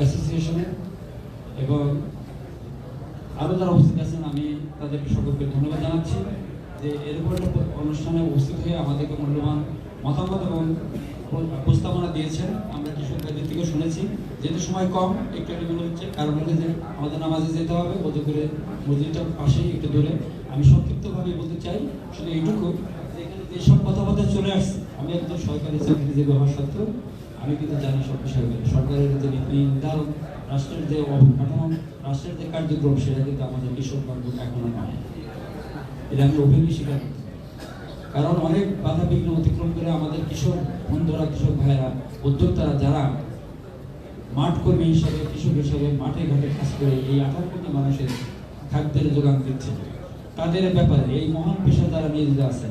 অ্যাসোসিয়েশনের এবং আরও যারা উপস্থিত আছেন, আমি তাদেরকে সকলকে ধন্যবাদ জানাচ্ছি যে এরকম একটা অনুষ্ঠানে উপস্থিত হয়ে আমাদেরকে মূল্যবান মতামত এবং প্র- প্রস্তাবনা দিয়েছেন। আমরা কৃষক ভাইদের থেকে শুনেছি। যেহেতু সময় কম, একটু এগুলো হচ্ছে, কারণ হলো যে আমাদের নামাজে যেতে হবে বলতে করে মসজিদটার পাশেই একটু দূরে। আমি সংক্ষিপ্তভাবে বলতে চাই, শুধু এইটুকু যে এখানে যেসব কথাবার্তা চলে আসছে, আমি একজন সরকারি চাকরি চাকরিজীবী হওয়া সত্ত্বেও আমি কিন্তু জানি সব বিষয়গুলো সরকারের যে নীতি নির্ধারণ, রাষ্ট্রের যে অবকাঠামো, রাষ্ট্রের যে কার্যক্রম, সেটা কিন্তু আমাদের কৃষক বান্ধব এখনও নয়। এটা আমি অভিযোগ স্বীকার করি। কারণ অনেক বাধা বিঘ্ন অতিক্রম করে আমাদের কৃষক বন্ধুরা, কৃষক ভাইয়েরা, উদ্যোক্তারা যারা মাঠ কর্মী হিসাবে, কৃষক হিসাবে মাঠে ঘাটে কাজ করে এই আঠারো কোটি মানুষের খাদ্যের যোগান দিচ্ছে। তাদের ব্যাপারে, এই মহান পেশা যারা নিয়োজিত আছে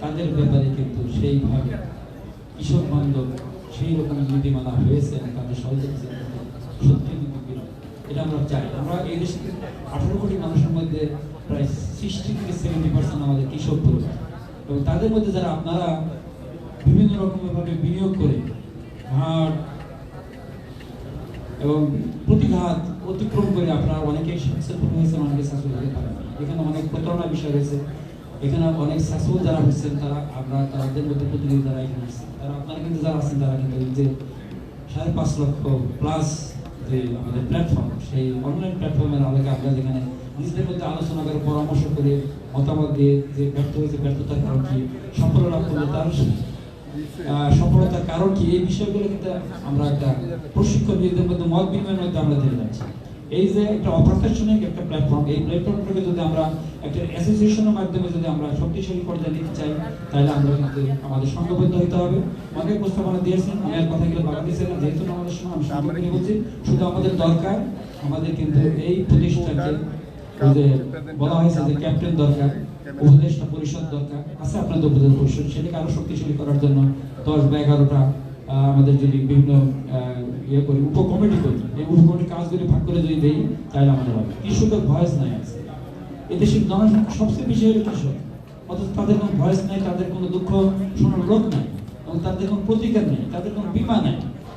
তাদের ব্যাপারে কিন্তু সেইভাবে কৃষক বান্ধব সেই রকম নীতিমালা হয়েছে এবং তাদের সহযোগিতা সত্যি এটা আমরা চাই। আমরা এই দেশে আঠারো কোটি মানুষের মধ্যে প্রায় সিক্সটি থেকে সেভেন্টি পার্সেন্ট আমাদের কৃষক পরিবার। এবং তাদের মধ্যে যারা আপনারা বিভিন্ন রকমভাবে বিনিয়োগ করে হাট এবং প্রতিঘাত অতিক্রম করে আপনারা অনেকেই সাকসেসফুল হয়েছেন অনেকে সাকসেসফুল হতে পারেন এখানে অনেক প্রতারণা বিষয় রয়েছে। এখানে অনেক সাকসেসফুল যারা হচ্ছেন তারা আমরা তাদের মধ্যে প্রতিনিধি যারা এখানে আসছেন তারা আপনারা কিন্তু যারা আছেন, তারা কিন্তু যে সাড়ে পাঁচ লক্ষ প্লাস যে আমাদের প্ল্যাটফর্ম সেই অনলাইন প্ল্যাটফর্মের আলোকে আমরা যেখানে নিজেদের মধ্যে আলোচনা করে, পরামর্শ করে, মতামত দিয়ে যে ব্যর্থ হয়েছে ব্যর্থতার কারণ কি সফল লাভ করলে তার সফলতার কারণ কি, এই বিষয়গুলো কিন্তু আমরা একটা প্রশিক্ষণ নিজেদের মধ্যে মত বিনিময়ের মধ্যে আমরা দিয়ে যাচ্ছি। এই যে একটা অপ্রফেশনিক একটা প্ল্যাটফর্ম এই প্ল্যাটফর্মটাকে যদি আমরা একটা অ্যাসোসিয়েশনের মাধ্যমে যদি আমরা শক্তিশালী পর্যায়ে নিতে চাই, তাহলে আমরা কিন্তু আমাদের সংঘবদ্ধ হতে হবে। অনেক প্রস্তাবনা দিয়েছেন, আমি আর কথাগুলো বাড়া দিয়েছি না, যেহেতু আমাদের সময় আমি সংক্ষেপে নিয়ে বলছি, শুধু আমাদের দরকার, আমাদের কিন্তু এই প্রতিষ্ঠানকে বলা হয়েছে যে ক্যাপ্টেন দরকার, উপদেষ্টা পরিষদ দরকার, আছে আপনাদের উপদেষ্টা পরিষদ, সেটাকে আরও শক্তিশালী করার জন্য দশ বা এগারোটা আমাদের যদি বিভিন্ন ইয়ে করি উপকমিটি করি। এই উপকমিটি কাজগুলি ভাগ করে যদি দেই, তাহলে আমাদের হবে। কৃষকের ভয়েস নাই আছে। এদেশের জনসংখ্যা সবচেয়ে বেশি হলো কৃষক অথচ তাদের কোনো ভয়েস নাই, তাদের কোনো দুঃখ শোনার লোক নাই, এবং তাদের কোনো প্রতিকার নেই, তাদের কোনো বিমা নাই,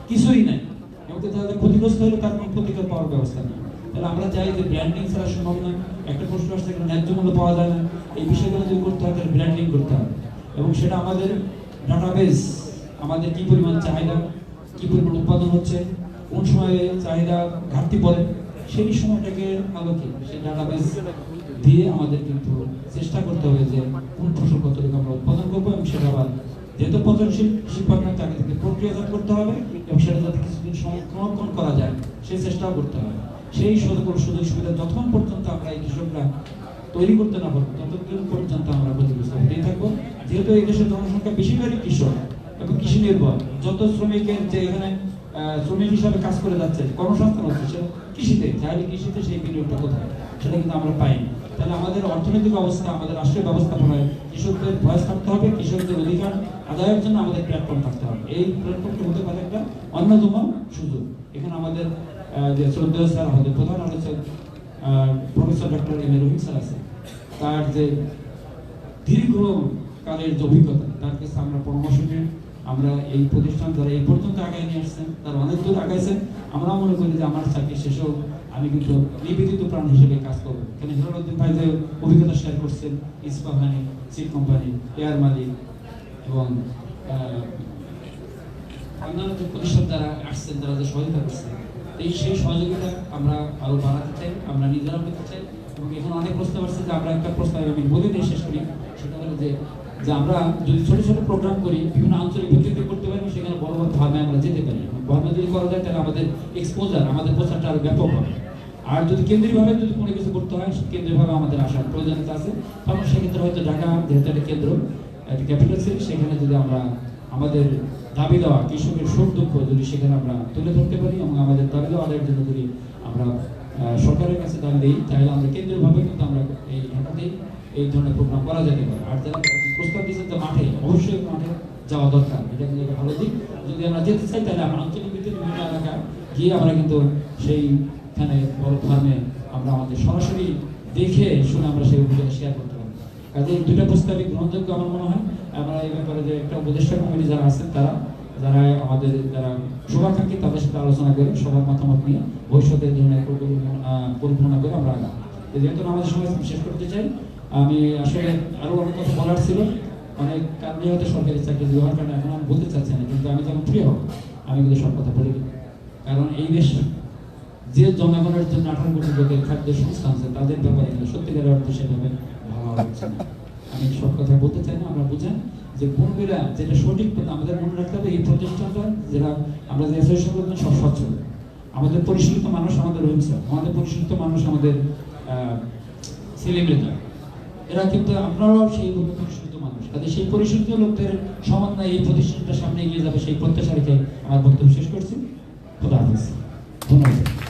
কিছুই নাই। এবং তাদের ক্ষতিগ্রস্ত হলে তার কোনো প্রতিকার পাওয়ার ব্যবস্থা নেই। তাহলে আমরা চাই যে ব্র্যান্ডিং ছাড়া সম্ভব না একটা প্রশ্ন আসছে, এখানে ন্যায্য মূল্য পাওয়া যায় না। এই বিষয়গুলো যদি করতে হয়, তাহলে ব্র্যান্ডিং করতে হবে। এবং সেটা আমাদের ডাটাবেস আমাদের কি পরিমাণ চাহিদা, কি পরিমাণ উৎপাদন হচ্ছে, কোন সময়ে চাহিদা ঘাটতি পড়ে, সেই সময়টাকে আলোকে, সেই ডাটাবেস দিয়ে আমাদের কিন্তু চেষ্টা করতে হবে যে কোন ফসল কতটুকু আমরা উৎপাদন করব এবং সেটা আবার যেহেতু পচনশীল পণ্য তাকে থেকে প্রক্রিয়াজাত করতে হবে এবং সেটা যাতে কিছুদিন সংরক্ষণ করা যায়, সেই চেষ্টাও করতে হবে। সেই সকল সুযোগ সুবিধা যতক্ষণ পর্যন্ত আমরা এই কৃষকরা তৈরি করতে না পারব, ততদিন পর্যন্ত আমরা ক্ষতিগ্রস্ত হতেই থাকব। যেহেতু এই দেশের জনসংখ্যা বেশিরভাগই কৃষক এবং কৃষি নির্ভর, যত শ্রমিকের যে এখানে শ্রমিক হিসাবে কাজ করে যাচ্ছে, কর্মসংস্থান হচ্ছে সেটা কৃষিতে তাহলে কৃষিতে সেই বিনিয়োগটা কোথায়, সেটা কিন্তু আমরা পাইনি। তাহলে আমাদের অর্থনৈতিক অবস্থা, আমাদের রাষ্ট্রীয় ব্যবস্থাপনায় কৃষকদের ভয়েস থাকতে হবে, কৃষকদের অধিকার আদায়ের জন্য আমাদের প্ল্যাটফর্ম থাকতে হবে। এই প্ল্যাটফর্মটা হতে পারে একটা অন্যতম সুযোগ। এখানে আমাদের যে শ্রদ্ধেয় স্যার, আমাদের প্রধান আলোচক professor doctor M A Rohit sir আছে, তার যে দীর্ঘ কালের যে অভিজ্ঞতা, তার কাছে আমরা পরামর্শ নিই। আমরা এই প্রতিষ্ঠান যারা এই পর্যন্ত আগায় নিয়ে আসছেন, তারা অনেক দূর আগাইছেন। আমরা মনে করি যে আমার চাকরি শেষেও আমি কিন্তু নিবেদিত প্রাণ হিসেবে কাজ করব। এখানে হিরোদ্দিন ভাই যে অভিজ্ঞতা শেয়ার করছেন ইস্পাহানি সিট কোম্পানি এয়ার মালিক এবং অন্যান্য যে প্রতিষ্ঠান যারা আসছেন, যারা যে সহযোগিতা করছেন, এই সেই সহযোগিতা আমরা আরও বাড়াতে চাই, আমরা নিজেরাও পেতে চাই এবং এখন অনেক প্রস্তাব আসছে যে আমরা একটা প্রস্তাব আমি বলে দিয়ে শেষ করি। সেটা হলো যে যে আমরা যদি ছোট ছোট প্রোগ্রাম করি, বিভিন্ন আঞ্চলিক ভিত্তিতে করতে পারি, সেখানে বড় বড় ভাবে আমরা যেতে পারি। ভাবে যদি করা যায়, তাহলে আমাদের এক্সপোজার আমাদের প্রচারটা আরও ব্যাপক হবে। আর যদি কেন্দ্রীয়ভাবে যদি কোনো কিছু করতে হয়, কেন্দ্রীয়ভাবে আমাদের আসার প্রয়োজনীয়তা আছে। তখন সেক্ষেত্রে হয়তো ঢাকা যেহেতু একটা কেন্দ্র, একটা ক্যাপিটাল সিটি সেখানে যদি আমরা আমাদের দাবি দেওয়া, কৃষকের সুখ দুঃখ যদি সেখানে আমরা তুলে ধরতে পারি এবং আমাদের দাবি দেওয়া আদায়ের জন্য যদি আমরা সরকারের কাছে দাবি দিই, তাহলে আমরা কেন্দ্রীয়ভাবে কিন্তু আমরা এই ঢাকাতেই এই ধরনের প্রোগ্রাম করা যেতে পারে। আর যারা প্রস্তাব যে মাঠে, অবশ্যই মাঠে যাওয়া দরকার। এটা কিন্তু ভালো দিক। যদি আমরা যেতে চাই, তাহলে আমরা আঞ্চলিক ভিত্তিতে বিভিন্ন এলাকায় গিয়ে আমরা কিন্তু সেইখানে বড় আমরা আমাদের সরাসরি দেখে শুনে আমরা সেই অভিজ্ঞতা শেয়ার করতে পারব। কাজে এই দুটা প্রস্তাবই গ্রহণযোগ্য আমার মনে হয়। আমরা এই ব্যাপারে যে একটা উপদেষ্টা কমিটি যারা আছেন তারা, যারা আমাদের যারা শুভাকাঙ্ক্ষী তাদের সাথে আলোচনা করে, সবার মতামত নিয়ে ভবিষ্যতের জন্য পরিকল্পনা- করে আমরা আগাম যেহেতু আমাদের সময় শেষ করতে চাই, আমি আসলে আরও অনেক কথা বলার ছিল। অনেক কারণে হয়তো সরকারি চাকরি দেওয়ার কারণে এখন আমি বলতে চাচ্ছি না, কিন্তু আমি যখন ফ্রি হব, আমি কিন্তু সব কথা বলে কারণ এই দেশ যে জনগণের জন্য আঠারো কোটি লোকের খাদ্য সংস্থান আছে তাদের ব্যাপারে অর্থ সেভাবে ভাবা হচ্ছে না। আমি সব কথা বলতে চাই না আমরা বুঝেন যে কোনগুলা যেটা সঠিক আমাদের মনে রাখতে হবে এই প্রতিষ্ঠানটা যেটা আমরা যে অ্যাসোসিয়েশন করবেন সব স্বচ্ছ। আমাদের পরিশীলিত মানুষ আমাদের রহিমসা আমাদের পরিশীলিত মানুষ আমাদের এরা কিন্তু আপনারাও সেই পরিশীলিত মানুষ। কাজে সেই পরিশীলিত লোকদের সমন্বয়ে এই প্রতিষ্ঠানটা সামনে এগিয়ে যাবে সেই প্রত্যাশা রেখে আমার বক্তব্য শেষ করছি। খোদা হাফিজ। ধন্যবাদ।